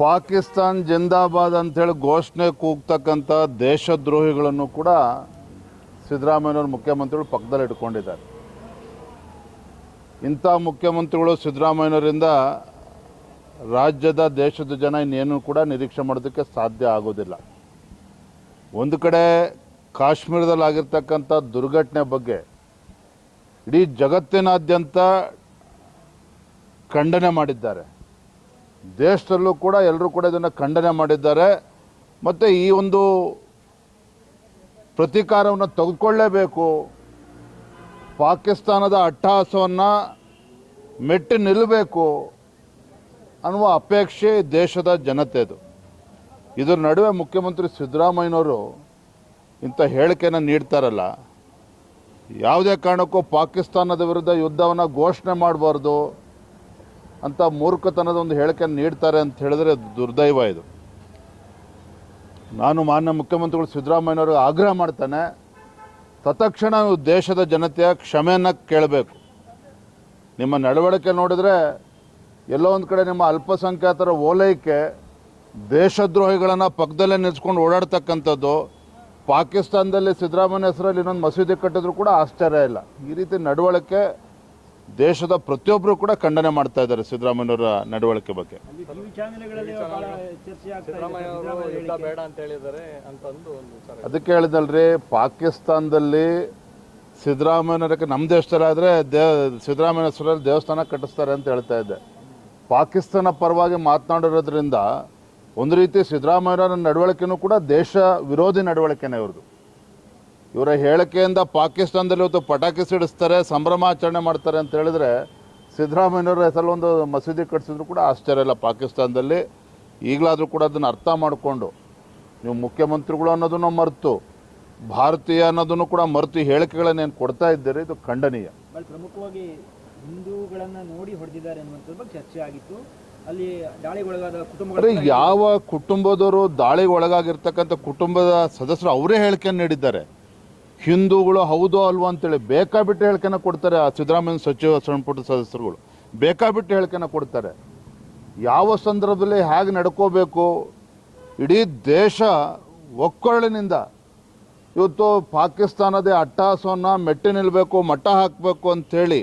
ಪಾಕಿಸ್ತಾನ್ ಜಿಂದಾಬಾದ್ ಅಂತೇಳಿ ಘೋಷಣೆ ಕೂಗ್ತಕ್ಕಂಥ ದೇಶದ್ರೋಹಿಗಳನ್ನು ಕೂಡ ಸಿದ್ದರಾಮಯ್ಯವ್ರ ಮುಖ್ಯಮಂತ್ರಿಗಳು ಪಕ್ಕದಲ್ಲಿ ಇಟ್ಕೊಂಡಿದ್ದಾರೆ. ಇಂಥ ಮುಖ್ಯಮಂತ್ರಿಗಳು ಸಿದ್ದರಾಮಯ್ಯನವರಿಂದ ರಾಜ್ಯದ ದೇಶದ ಜನ ಇನ್ನೇನು ಕೂಡ ನಿರೀಕ್ಷೆ ಮಾಡೋದಕ್ಕೆ ಸಾಧ್ಯ ಆಗೋದಿಲ್ಲ. ಒಂದು ಕಡೆ ಕಾಶ್ಮೀರದಲ್ಲಿ ಆಗಿರ್ತಕ್ಕಂಥ ದುರ್ಘಟನೆ ಬಗ್ಗೆ ಇಡೀ ಜಗತ್ತಿನಾದ್ಯಂತ ಖಂಡನೆ ಮಾಡಿದ್ದಾರೆ. ದೇಶದಲ್ಲೂ ಕೂಡ ಎಲ್ಲರೂ ಕೂಡ ಇದನ್ನು ಖಂಡನೆ ಮಾಡಿದ್ದಾರೆ. ಮತ್ತು ಈ ಒಂದು ಪ್ರತೀಕಾರವನ್ನು ತೆಗೆದುಕೊಳ್ಳೇಬೇಕು. ಪಾಕಿಸ್ತಾನದ ಅಟ್ಟಹಾಸವನ್ನು ಮೆಟ್ಟಿ ನಿಲ್ಲಬೇಕು ಅನ್ನುವ ಅಪೇಕ್ಷೆ ದೇಶದ ಜನತೆದು ಇದರ ನಡುವೆ ಮುಖ್ಯಮಂತ್ರಿ ಸಿದ್ದರಾಮಯ್ಯನವರು ಇಂಥ ಹೇಳಿಕೆಯನ್ನು ನೀಡ್ತಾರಲ್ಲ, ಯಾವುದೇ ಕಾರಣಕ್ಕೂ ಪಾಕಿಸ್ತಾನದ ವಿರುದ್ಧ ಯುದ್ಧವನ್ನು ಘೋಷಣೆ ಮಾಡಬಾರ್ದು ಅಂತ ಮೂರ್ಖತನದ ಒಂದು ಹೇಳಿಕೆಯನ್ನು ನೀಡ್ತಾರೆ ಅಂತ ಹೇಳಿದ್ರೆ ದುರ್ದೈವ ಇದು. ನಾನು ಮಾನ್ಯ ಮುಖ್ಯಮಂತ್ರಿಗಳು ಸಿದ್ದರಾಮಯ್ಯವರು ಆಗ್ರಹ ಮಾಡ್ತಾನೆ, ತತ್ಕ್ಷಣ ದೇಶದ ಜನತೆಯ ಕ್ಷಮೆಯನ್ನು ಕೇಳಬೇಕು. ನಿಮ್ಮ ನಡವಳಿಕೆ ನೋಡಿದ್ರೆ ಎಲ್ಲೋ ಒಂದು ಕಡೆ ನಿಮ್ಮ ಅಲ್ಪಸಂಖ್ಯಾತರ ಓಲೈಕೆ ದೇಶದ್ರೋಹಿಗಳನ್ನು ಪಕ್ಕದಲ್ಲೇ ನಿಲ್ಸ್ಕೊಂಡು ಓಡಾಡ್ತಕ್ಕಂಥದ್ದು, ಪಾಕಿಸ್ತಾನದಲ್ಲಿ ಸಿದ್ದರಾಮಯ್ಯ ಹೆಸರಲ್ಲಿ ಇನ್ನೊಂದು ಮಸೀದಿ ಕಟ್ಟಿದ್ರು ಕೂಡ ಆಶ್ಚರ್ಯ ಇಲ್ಲ. ಈ ರೀತಿ ನಡವಳಿಕೆ ದೇಶದ ಪ್ರತಿಯೊಬ್ಬರು ಕೂಡ ಖಂಡನೆ ಮಾಡ್ತಾ ಇದ್ದಾರೆ ಸಿದ್ದರಾಮಯ್ಯವರ ನಡವಳಿಕೆ ಬಗ್ಗೆ. ಅಲ್ಲಿ ಚಾನೆಲ್ಗಳಲ್ಲಿ ಬಹಳ ಚರ್ಚೆ ಆಗ್ತಾ ಇದೆ. ಸಿದ್ದರಾಮಯ್ಯ ಅವರು ಸಿದ್ದರಾಮಯ್ಯ ಯುದ್ಧ ಹೇಳಿಕೆ. ಬೇಡ ಅಂತ ಹೇಳಿದ್ದಾರೆ ಅಂತಂದು ಒಂದು ವಿಚಾರ. ಅದಕ್ಕೆ ಹೇಳಿದಲ್ರಿ ಪಾಕಿಸ್ತಾನದಲ್ಲಿ ಸಿದ್ದರಾಮಯ್ಯನವರಿಗೆ ನಮ್ಮ ದೇಶದಲ್ಲಾದ್ರೆ ದೇ ಸಿದ್ದರಾಮಯ್ಯ ಹೆಸರಲ್ಲಿ ದೇವಸ್ಥಾನ ಕಟ್ಟಿಸ್ತಾರೆ ಅಂತ ಹೇಳ್ತಾ ಇದ್ದೆ. ಪಾಕಿಸ್ತಾನ ಪರವಾಗಿ ಮಾತನಾಡಿರೋದ್ರಿಂದ ಒಂದು ರೀತಿ ಸಿದ್ದರಾಮಯ್ಯರ ನಡವಳಿಕೆನೂ ಕೂಡ ದೇಶ ವಿರೋಧಿ ನಡವಳಿಕೆನೇ ಇವ್ರದ್ದು. ಇವರ ಹೇಳಿಕೆಯಿಂದ ಪಾಕಿಸ್ತಾನದಲ್ಲಿ ಇವತ್ತು ಪಟಾಕಿ ಸಿಡಿಸ್ತಾರೆ ಸಂಭ್ರಮಾಚರಣೆ ಮಾಡ್ತಾರೆ ಅಂತ ಹೇಳಿದ್ರೆ ಸಿದ್ದರಾಮಯ್ಯವರ ಹೆಸರಲ್ಲಿ ಒಂದು ಮಸೀದಿ ಕಟ್ಟಿಸಿದ್ರು ಕೂಡ ಆಶ್ಚರ್ಯ ಇಲ್ಲ ಪಾಕಿಸ್ತಾನದಲ್ಲಿ. ಈಗಲಾದರೂ ಕೂಡ ಅದನ್ನು ಅರ್ಥ ಮಾಡಿಕೊಂಡು ನೀವು ಮುಖ್ಯಮಂತ್ರಿಗಳು ಅನ್ನೋದನ್ನು ಮರೆತು ಭಾರತೀಯ ಅನ್ನೋದನ್ನು ಕೂಡ ಮರೆತು ಹೇಳಿಕೆಗಳನ್ನೇನು ಕೊಡ್ತಾ ಇದ್ದೀರಿ? ಇದು ಖಂಡನೀಯ. ಪ್ರಮುಖವಾಗಿ ಹಿಂದೂಗಳನ್ನು ನೋಡಿ ಹೊಡೆದಿದ್ದಾರೆ ಬಗ್ಗೆ ಚರ್ಚೆ ಆಗಿತ್ತು. ಅಲ್ಲಿ ದಾಳಿಗೊಳಗಾದ ಕುಟುಂಬ ಅಂದರೆ ಯಾವ ಕುಟುಂಬದವರು ದಾಳಿಗೆ ಒಳಗಾಗಿರ್ತಕ್ಕಂಥ ಕುಟುಂಬದ ಸದಸ್ಯರು ಅವರೇ ಹೇಳಿಕೆಯನ್ನು ನೀಡಿದ್ದಾರೆ. ಹಿಂದೂಗಳು ಹೌದೋ ಅಲ್ವೋ ಅಂತೇಳಿ ಬೇಕಾಬಿಟ್ಟು ಹೇಳಿಕೆನ ಕೊಡ್ತಾರೆ ಆ ಸಿದ್ದರಾಮಯ್ಯ ಸಚಿವ ಸಂಪುಟ ಸದಸ್ಯರುಗಳು. ಬೇಕಾಬಿಟ್ಟು ಹೇಳಿಕೆನ ಕೊಡ್ತಾರೆ. ಯಾವ ಸಂದರ್ಭದಲ್ಲಿ ಹೇಗೆ ನಡ್ಕೋಬೇಕು? ಇಡೀ ದೇಶ ಒಕ್ಕೊರಳಿನಿಂದ. ಇವತ್ತು ಪಾಕಿಸ್ತಾನದೇ ಅಟ್ಟಹಾಸವನ್ನು ಮೆಟ್ಟಿ ನಿಲ್ಲಬೇಕು ಮಟ್ಟ ಹಾಕಬೇಕು ಅಂಥೇಳಿ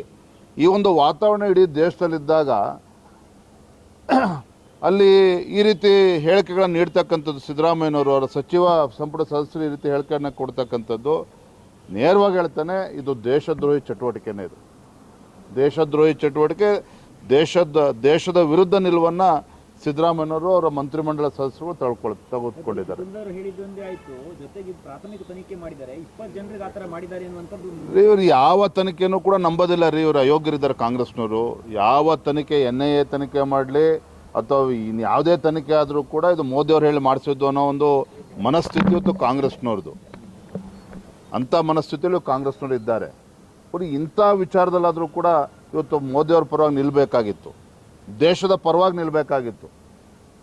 ಈ ಒಂದು ವಾತಾವರಣ ಇಡೀ ದೇಶದಲ್ಲಿದ್ದಾಗ ಅಲ್ಲಿ ಈ ರೀತಿ ಹೇಳಿಕೆಗಳನ್ನು ನೀಡ್ತಕ್ಕಂಥದ್ದು ಸಿದ್ದರಾಮಯ್ಯನವರು, ಅವರ ಸಚಿವ ಸಂಪುಟ ಸದಸ್ಯರು ಈ ರೀತಿ ಹೇಳಿಕೆಯನ್ನು ಕೊಡ್ತಕ್ಕಂಥದ್ದು. ನೇರವಾಗಿ ಹೇಳ್ತಾನೆ ಇದು ದೇಶದ್ರೋಹಿ ಚಟುವಟಿಕೆನೇ ಇದು. ದೇಶದ್ರೋಹಿ ಚಟುವಟಿಕೆ ದೇಶದ ದೇಶದ ವಿರುದ್ಧ ನಿಲುವನ್ನು ಸಿದ್ದರಾಮಯ್ಯವರು ಅವರ ಮಂತ್ರಿಮಂಡಲ ಸದಸ್ಯರು ತಳ್ಕೊಳ್ ತೆಗೆದುಕೊಂಡಿದ್ದಾರೆ. ಇವರು ಯಾವ ತನಿಖೆನೂ ಕೂಡ ನಂಬೋದಿಲ್ಲ ರೀ ಇವರು ಅಯೋಗ್ಯರಿದ್ದಾರೆ ಕಾಂಗ್ರೆಸ್ನವರು. ಯಾವ ತನಿಖೆ ಎನ್ ಐ ಎ ತನಿಖೆ ಮಾಡಲಿ ಅಥವಾ ಇನ್ನು ಯಾವುದೇ ತನಿಖೆ ಆದರೂ ಕೂಡ ಇದು ಮೋದಿ ಅವ್ರು ಹೇಳಿ ಮಾಡಿಸಿದ್ದು ಅನ್ನೋ ಒಂದು ಮನಸ್ಥಿತಿ ಇವತ್ತು ಕಾಂಗ್ರೆಸ್ನವ್ರದ್ದು. ಅಂಥ ಮನಸ್ಥಿತಿಯಲ್ಲೂ ಕಾಂಗ್ರೆಸ್ನವರು ಇದ್ದಾರೆ. ಅವರು ಇಂಥ ವಿಚಾರದಲ್ಲಾದರೂ ಕೂಡ ಇವತ್ತು ಮೋದಿಯವ್ರ ಪರವಾಗಿ ನಿಲ್ಲಬೇಕಾಗಿತ್ತು ದೇಶದ ಪರವಾಗಿ ನಿಲ್ಲಬೇಕಾಗಿತ್ತು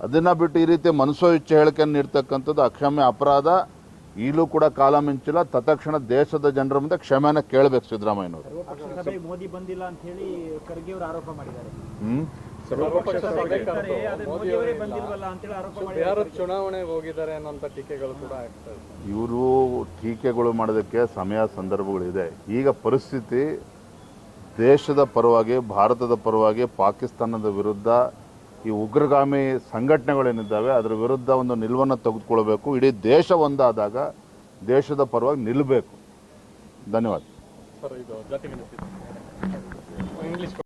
ಅದನ್ನು ಬಿಟ್ಟು ಈ ರೀತಿ ಮನಸ್ಸೋ ಇಚ್ಛೆ ಹೇಳಿಕೆಯನ್ನು ನೀಡ್ತಕ್ಕಂಥದ್ದು ಅಕ್ಷಮ್ಯ ಅಪರಾಧ. ಈಗಲೂ ಕೂಡ ಕಾಲ ಮಿಂಚಿಲ್ಲ. ತತ್ಕ್ಷಣ ದೇಶದ ಜನರ ಮುಂದೆ ಕ್ಷಮೆನ ಕೇಳಬೇಕು ಸಿದ್ದರಾಮಯ್ಯನವರು. ಮೋದಿ ಬಂದಿಲ್ಲ ಅಂತ ಹೇಳಿ ಖರ್ಗೆ ಅವರು ಆರೋಪ ಮಾಡಿದ್ದಾರೆ. ಹ್ಮ್. ಸರ್ವಪಕ್ಷ ಸಭೆ ಕರೆದು ಬಂದಿಲ್ವಲ್ಲ ಆರೋಪ ಬಿಹಾರದ ಚುನಾವಣೆಗೆ ಹೋಗಿದ್ದಾರೆ ಅನ್ನೋಂಥ ಟೀಕೆಗಳು ಕೂಡ ಆಗ್ತದೆ ಇವರು ಟೀಕೆಗಳು ಮಾಡೋದಕ್ಕೆ ಸಮಯ ಸಂದರ್ಭಗಳಿದೆ. ಈಗ ಪರಿಸ್ಥಿತಿ ದೇಶದ ಪರವಾಗಿ ಭಾರತದ ಪರವಾಗಿ ಪಾಕಿಸ್ತಾನದ ವಿರುದ್ಧ ಈ ಉಗ್ರಗಾಮಿ ಸಂಘಟನೆಗಳೇನಿದ್ದಾವೆ ಅದರ ವಿರುದ್ಧ ಒಂದು ನಿಲುವನ್ನು ತೆಗೆದುಕೊಳ್ಬೇಕು ಇಡೀ ದೇಶ ಒಂದಾದಾಗ ದೇಶದ ಪರವಾಗಿ ನಿಲ್ಲಬೇಕು ಧನ್ಯವಾದ.